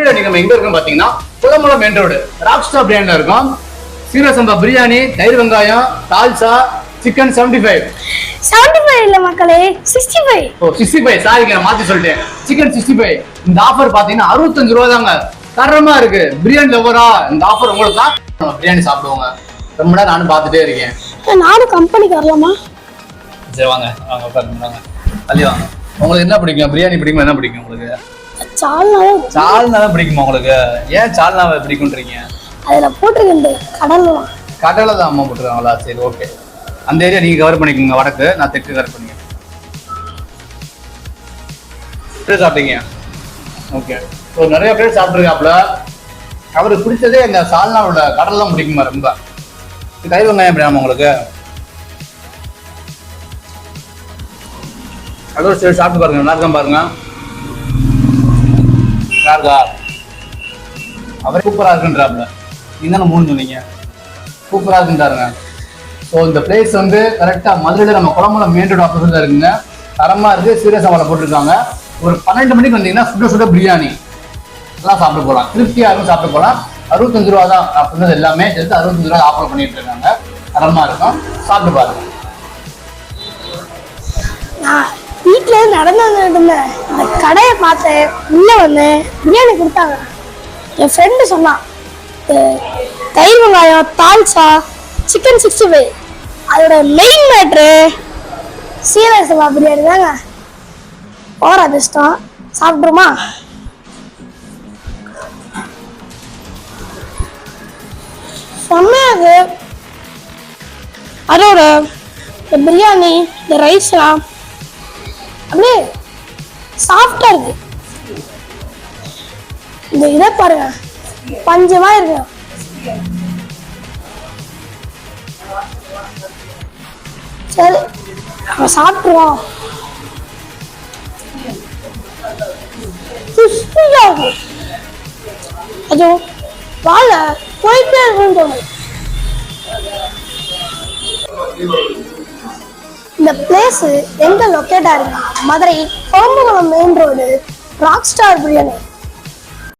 இன்னைக்கு நம்ம எங்க இருக்கோம் பாத்தீங்கன்னா குளமலம் மெயின் ரோடு ராக் ஸ்டார் பிரியாணில இருக்கோம். சீரக சம்பா பிரியாணி தயிர் வெங்காயம் dalcha chicken seventy five seventy five இல்லை மக்களே சிக்ஸ்டி ஃபைவ் ஓ சிக்ஸ்டி ஃபைவ் சாரிங்க நான் மாத்தி சொல்லிட்டேன். சிக்கன் சிக்ஸ்டி ஃபைவ் இந்த ஆஃபர் பாத்தீங்கன்னா அறுபத்தஞ்சு ரூபா தாங்க தரமா இருக்கு. பிரியாணி லவரா இந்த ஆஃபர் உங்களுக்கு தான். பிரியாணி சாப்பிடுவோங்க. ரொம்ப நேரம் நானும் பார்த்துட்டே இருக்கேன். நானும் கம்பெனிக்கு வரலாமா சரி வாங்க. வாங்க உட்காருங்க வாங்க. உங்களுக்கு என்ன பிடிக்கும்? பிரியாணி பிடிக்குமா? என்ன பிடிக்கும் உங்களுக்கு? சால்னாவே சால்னா தான் பிடிக்குமா உங்களுக்கு? ஏன் சால்னாவை பிடிக்குன்றீங்க அதில் போட்டிருக்க இந்த கடல்லாம் கடலை தான் அம்மா போட்டுருக்காங்களா? சரி ஓகே அந்த ஏரியா நீங்க கவர் பண்ணிக்கோங்க வடக்கு. நான் தெற்கு கவர் பண்ணிக்கிறேன். எப்படி சாப்பிட்டீங்க? ஓகே ஸோ நிறைய பேர் சாப்பிட்ருக்காப்புல அவருக்கு பிடிச்சதே இந்த சால்னாவோட கடல் தான் பிடிக்குமா ரொம்ப? தயிர் வெங்காயம் எப்படியாமா உங்களுக்கு? அதோட சரி சாப்பிட்டு பாருங்க. நல்லா பாருங்க. இருக்கா அவரே சூப்பரா இருக்குன்றாப்ல நீங்க தானே மூணு சொன்னீங்க? சூப்பரா இருக்குன்றாருங்க ஸோ இந்த பிளேஸ் வந்து கரெக்டா மதுரையில் நம்ம குளம்பலம் மெயின் ரோடு ஆப்போசிட்ல இருக்குங்க. தரமா இருக்கு சீரியஸ் அவளை போட்டிருக்காங்க. ஒரு பன்னெண்டு மணிக்கு வந்தீங்கன்னா சுட சுட பிரியாணி. எல்லாம் சாப்பிட்டு போகலாம் திருப்தியாக இருக்கும் சாப்பிட்டு போகலாம் அறுபத்தஞ்சு ரூபா தான் அப்படின்றது எல்லாமே சேர்த்து அறுபத்தஞ்சு ரூபா ஆஃபர் பண்ணிட்டு இருக்காங்க. தரமா இருக்கும். சாப்பிட்டு பாருங்க. வீட்டில் நடந்து கடையை பார்த்தேன் உள்ளே வந்தேன் பிரியாணி கொடுத்தாங்க. என் ஃப்ரெண்டு சொன்னான் தயிர் வெங்காயம் தால்சா சிக்கன் சிக்ஸ்டி ஃபைவ் அதோட மெயின் மேட்ரு சீரக பிரியாணி தாங்க. ஓர அதிர்ஷ்டம். சாப்பிட்ருமா செம்மையாக அதோட இந்த பிரியாணி இந்த ரைஸ்லாம் அப்படியே சாஃப்டா இருக்கு. இந்த இதை பாருங்க. பஞ்சமா இருக்கு. சரி நம்ம சாப்பிட்டுருவோம். கிறிஸ்பியா இருக்கு. அது வாழ போயிட்டே இருக்குன்னு இந்த பிளேஸ் எங்க லொக்கேட் ஆகுதுன்னா Madurai Kombakulam main road rock star biryani.